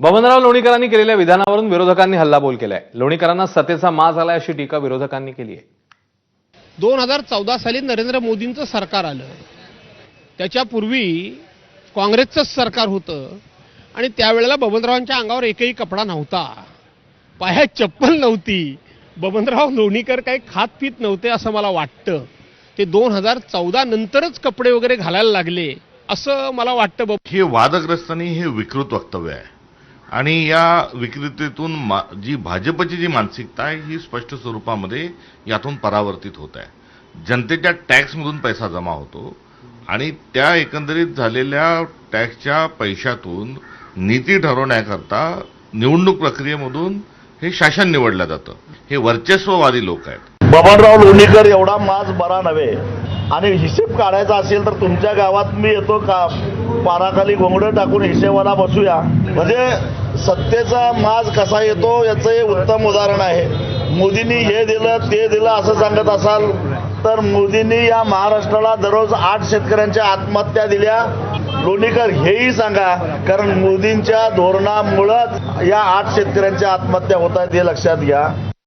बबनराव लोणीकरांनी केलेल्या विधानावरून विरोधकांनी हल्लाबोल केलाय. लोणीकरांना सतेचा माज आलाय अशी टीका विरोधकांनी केली आहे. दोन हजार चौदा साली नरेंद्र मोदींचं सरकार आलं. त्याच्यापूर्वी काँग्रेसचंच सरकार होतं. आणि त्यावेळेला बबनरावांच्या अंगावर एकही कपडा नव्हता. पायात चप्पल नव्हती. बबनराव लोणीकर काही खात पित नव्हते असं मला वाटतं. ते दोन हजार चौदा नंतरच कपडे वगैरे घालायला लागले असं मला वाटतं हे वादग्रस्तांनी हे विकृत वक्तव्य आहे. आणि या विकृतीतून मा जी भाजपची जी मानसिकता आहे ही स्पष्ट स्वरूपामध्ये यातून परावर्तित होत आहे. जनतेच्या टॅक्समधून पैसा जमा होतो आणि त्या एकंदरीत झालेल्या टॅक्सच्या पैशातून नीती ठरवण्याकरता निवडणूक प्रक्रियेमधून हे शासन निवडलं जातं. हे वर्चस्ववादी लोक आहेत. बबनराव लोणीकर एवढा माज बरा नव्हे. आणि हिशेब काढायचा असेल तर तुमच्या गावात मी येतो का पाराखाली घोंगडं टाकून हिशेबाला बसूया. म्हणजे सत्तेचा माज कसा येतो याचं हे उत्तम उदाहरण आहे. मोदींनी हे दिलं ते दिलं असं सांगत असाल तर मोदींनी या महाराष्ट्राला दररोज आठ शेतकऱ्यांच्या आत्महत्या दिल्या. लोणीकर हेही सांगा कारण मोदींच्या धोरणामुळंच या आठ शेतकऱ्यांच्या आत्महत्या होत आहेत हे लक्षात घ्या.